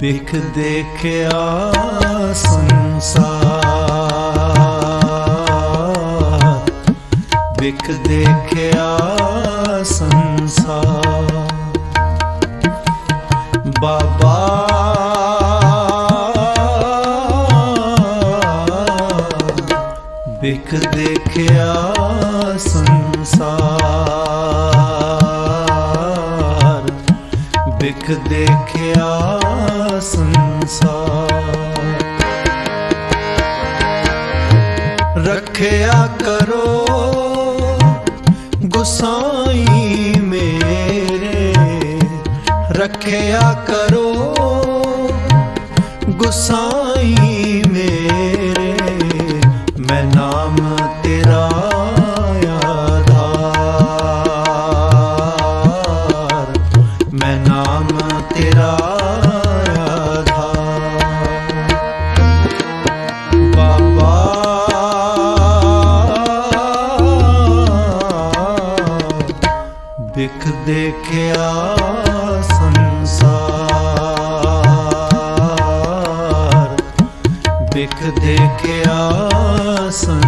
ਦੇਖ ਦੇਖਿਆ ਸੰਸਾਰ ਇੱਕ ਦੇਖਿਆ ਸੰਸਾਰ। ਬਾਬਾ ਬਿਕ ਦੇਖਿਆ ਸੰਸਾਰ। ਬਿਕ ਦੇਖਿਆ ਸੰਸਾਰ। ਰੱਖਿਆ ਕਰ ਸਾਈ ਮੇਰੇ ਰੱਖਿਆ ਕਰੋ ਗੁਸਾ ਦੇਖਿਆ ਸੰਸਾਰ। ਦੇਖਿਆ ਸੰਸਾਰ।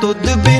तुद बिन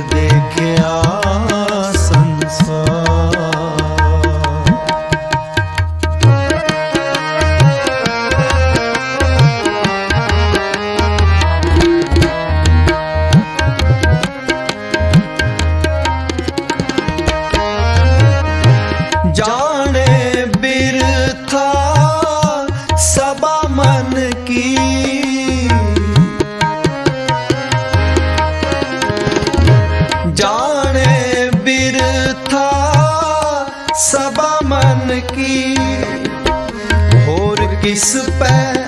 देखे आ ਸਭਾ ਮਨ ਕੀ? ਹੋਰ ਕਿਸ ਪੈ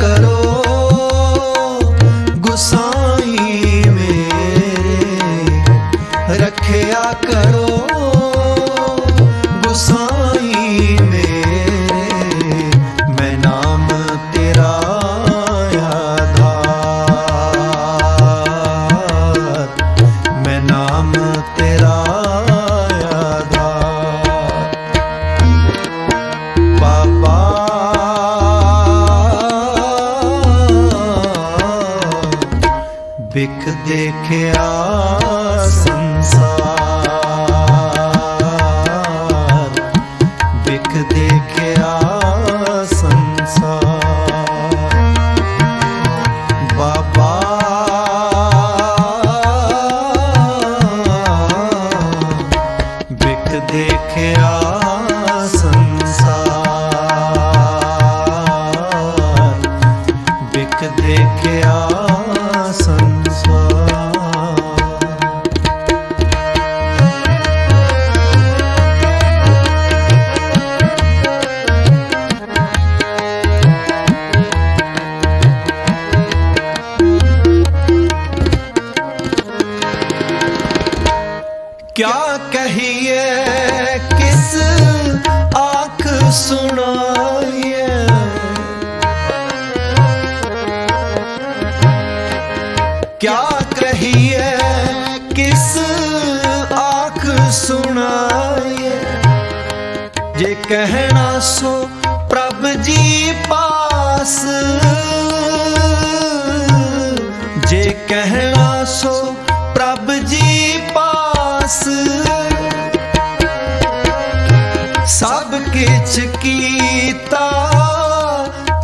ਕਰੋ ਗੁਸਾਈ ਮੇਰੇ ਰੱਖਿਆ ਕਰੋ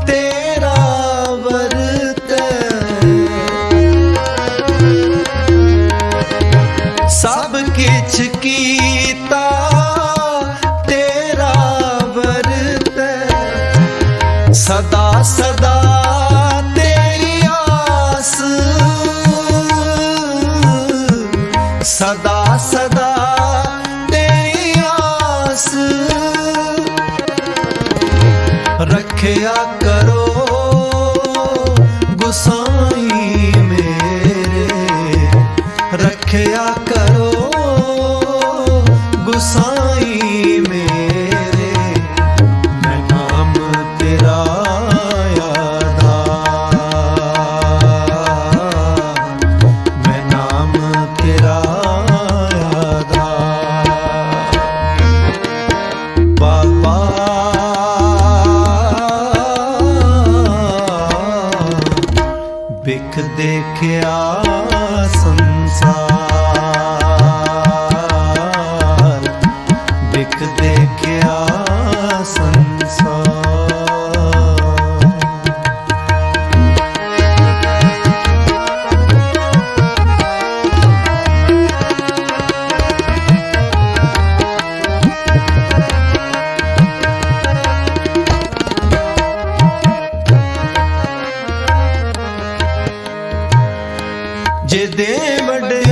ਤੇਰਾ ਵਰਤੈ ਸਭ ਕਿਛ ਤੇਰਾ ਵਰਤੈ ਸਦਾ ਸਦਾ ਸਦਾ रखिया करो गुसाई मेरे। रखिया करो गुसाई मेरे। मैं नाम तेरा यादा मैं नाम तेरा यादा बाबा ਦੇਖਿਆ ਦੇ ਵੱਡੇ